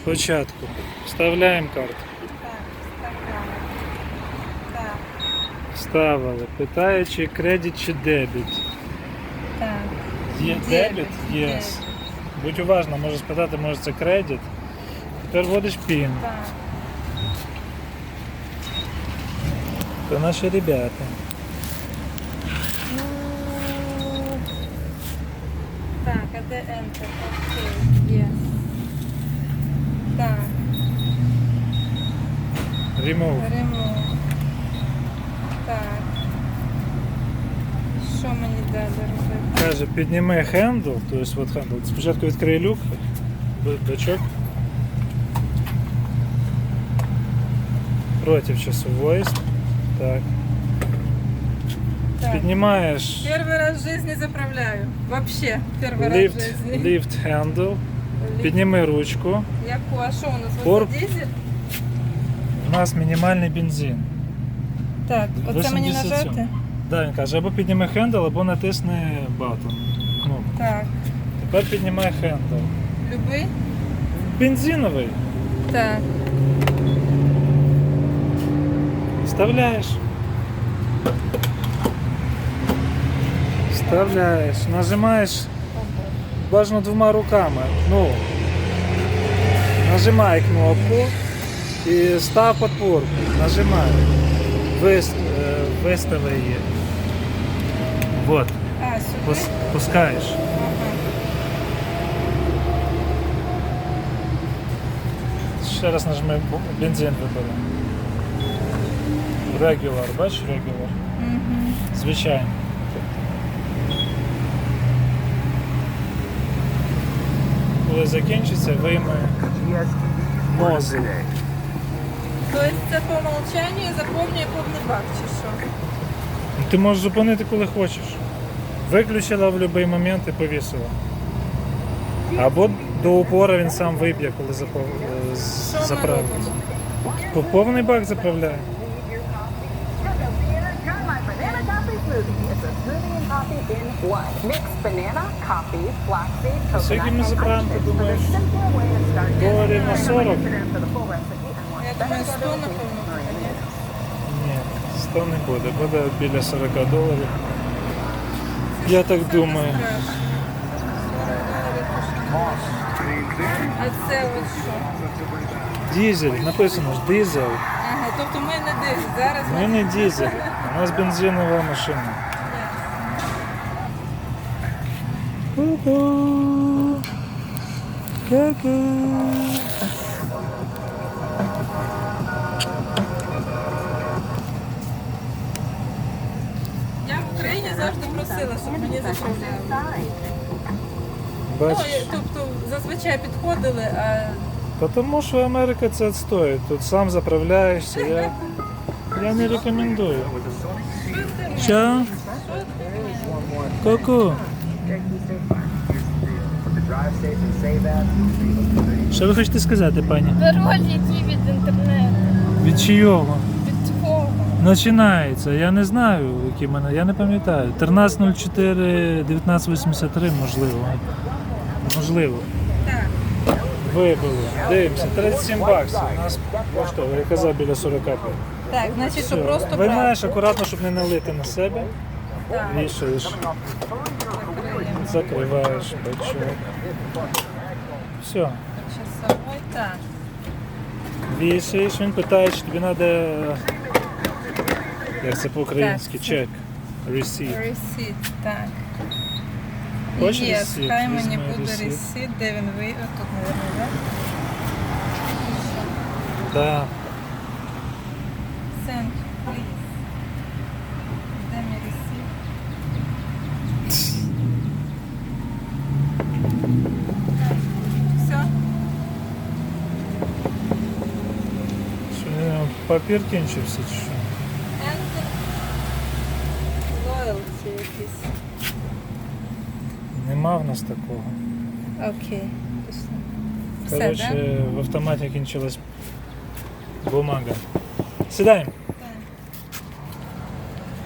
Спочатку. Вставляємо карту. Так, вставляємо. Так, Вставили. Питає, чи кредит, чи дебіт. так. Є Дебіт, дебіт? Єс. дебіт. Будь уважна, можеш спитати, може це кредит. Тепер вводиш пін. Так. То наші ребята. Ну, Так, а де Enter? Окей, є. Так, Remove. ремонт. Так. Що мені далі робити? Каже, підніми хендл, тобто от хендл. Спочатку відкрий люк, б- бачок. Против часу voice. Так. Так. Піднімаєш Первый раз в жизни заправляю. Вообще, первый раз в lift, жизни. lift handle. Lift. Підніми ручку. Яку? А що у нас? Пор- Оце дизель? У нас мінімальний бензин. Так, оце мені 87. нажати? Да, він каже, або підніми хендл, або натисни батон. Кнопку. Так. Тепер піднімай хендл. Любий? Бензиновий. Так. Вставляєш. Вставляєш. Нажимаєш бажано двома руками. Ну, нажимай кнопку і став подпорку. Нажимай. Вис, е, вистави її. Вот. А, сюди? Пус, пускаєш. Ага. Ще раз нажми бу- бензин вибери. Regular, бачиш regular? Мгм. Звичайно. Коли закінчиться, вийме нозл. Тобто це по умолчанию заповнює повний бак, чи що? Ти можеш зупинити, коли хочеш. Виключила в будь-який момент і повісила. Або до упора він сам виб'є, коли запов... е, з- Що ми заправиться. робимо? По- Повний бак заправляє. in one. Mix banana, coffee, flaxseed, Скільки coconut, ми and забираємо, ти ice. думаєш? There's a simpler way to start this. Доларів на 40? For the full recipe and one Я better думаю, 100 photo, напевно. please hurry буде. in. Ні, 100 не буде, буде біля 40 доларів. Я так думаю. Страшно. А це от що? Дізель, написано ж дизель. Ага, тобто ми не дизель. Зараз Ми не дизель, у нас бензинова машина. Я в Україні завжди просила, щоб мені заправляли. Ну, Бачиш? тобто зазвичай підходили, а Та тому що Америка це відстоїть. Тут сам заправляєшся. Я, я не рекомендую. Що? Ку-ку. Що ви хочете сказати, пані? Пароль, які від інтернету. Від чийого? Від кого? Починається. Я не знаю, які мене, я не пам'ятаю. 1304 1983, можливо. Можливо. так. Вибили. Дивимося, 37 баксів. У нас коштує, я казав, біля 40. Так, значить, то просто Виймаєш брати. акуратно, щоб не налити на себе. Так. Вішаєш, Закриваєш бачок. Все. Часовой, так. Вішаєш, він питає, чи тобі треба, як це по-українськи, Так, чек. Receipt. Ресіт, так. Хочеш Є, хай мені Візьми буде ресіт. ресіт, де він ви... Тут, мабуть, так? Да. Send, please. Де мій ресіт? Все? Що, е, папір кінчився чи що? Enter. Loyalty якийсь. Нема в нас такого. Окей. Все, Коротше, в автоматі кінчилась бумага. Сідаємо.